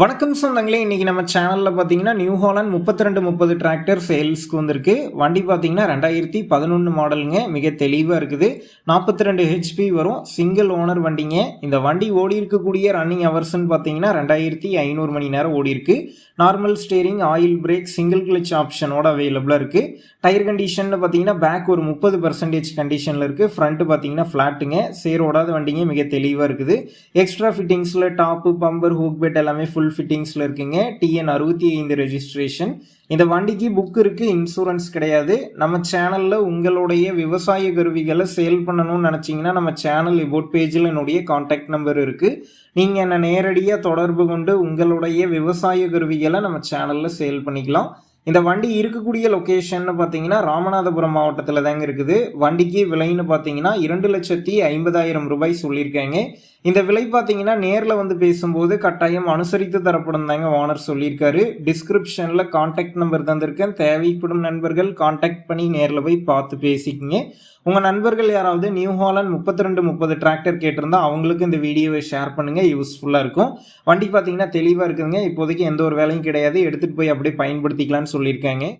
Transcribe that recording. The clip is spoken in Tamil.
வணக்கம் சொந்தங்களே இன்றைக்கி நம்ம சேனலில் பார்த்தீங்கன்னா நியூ ஹாலண்ட் முப்பத்தி ரெண்டு முப்பது டிராக்டர் சேல்ஸ்க்கு வந்திருக்கு. வண்டி பார்த்தீங்கன்னா ரெண்டாயிரத்தி பதினொன்று மாடலுங்க மிக தெளிவாக இருக்குது. நாற்பத்தி ரெண்டு ஹெச்பி வரும் சிங்கிள் ஓனர் வண்டிங்க. இந்த வண்டி ஓடி இருக்கக்கூடிய ரன்னிங் ஹவர்ஸ்னு பார்த்தீங்கன்னா ரெண்டாயிரத்தி ஐநூறு மணி நேரம் ஓடி இருக்கு. Normal steering oil brake single clutch ஆப்ஷனோட அவைலபிளாக இருக்குது டயர் கண்டிஷன் பார்த்தீங்கன்னா பேக் ஒரு முப்பது பர்சன்டேஜ் கண்டிஷனில் இருக்குது ஃப்ரண்ட்டு பார்த்தீங்கன்னா ஃப்ளாட்டுங்க சேரோடாத வண்டிங்க மிக தெளிவாக இருக்குது. எக்ஸ்ட்ரா ஃபிட்டிங்ஸில் டாப்பு பம்பர் ஹூக் பெட் எல்லாமே ஃபுல் ஃபிட்டிங்ஸில் இருக்குங்க. டிஎன் அறுபத்தி ஐந்து ரெஜிஸ்ட்ரேஷன் இந்த வண்டிக்கு புக் இருக்குது இன்சூரன்ஸ் கிடையாது. நம்ம சேனலில் உங்களுடைய விவசாய கருவிகளை சேல் பண்ணணும்னு நினச்சிங்கன்னா நம்ம சேனல் இபோட் பேஜில் என்னுடைய காண்டாக்ட் நம்பர் இருக்குது நீங்கள் என்னை நேரடியாக தொடர்பு கொண்டு உங்களுடைய விவசாய கருவிகளை நம்ம சேனலில் சேல் பண்ணிக்கலாம். இந்த வண்டி இருக்கக்கூடிய லொக்கேஷன் பார்த்தீங்கன்னா ராமநாதபுரம் மாவட்டத்தில் தாங்க இருக்குது. வண்டிக்கு விலைன்னு பார்த்தீங்கன்னா இரண்டு லட்சத்தி ஐம்பதாயிரம் ரூபாய் சொல்லியிருக்காங்க. இந்த விலை பார்த்தீங்கன்னா நேரில் வந்து பேசும்போது கட்டாயம் அனுசரித்து தரப்படும் தாங்க ஓனர் சொல்லியிருக்காரு. டிஸ்கிரிப்ஷனில் காண்டாக்ட் நம்பர் தந்திருக்கேன். தேவைப்படும் நண்பர்கள் காண்டாக்ட் பண்ணி நேரில் போய் பார்த்து பேசிக்கிங்க. உங்கள் நண்பர்கள் யாராவது நியூ ஹாலண்ட் முப்பத்தி ரெண்டு முப்பது டிராக்டர் கேட்டிருந்தா அவங்களுக்கு இந்த வீடியோவை ஷேர் பண்ணுங்கள் யூஸ்ஃபுல்லாக இருக்கும். வண்டி பார்த்தீங்கன்னா தெளிவாக இருக்குதுங்க. இப்போதைக்கு எந்த ஒரு வேலையும் கிடையாது. எடுத்துகிட்டு போய் அப்படியே பயன்படுத்திக்கலாம்னு சொல்லியிருக்காங்க.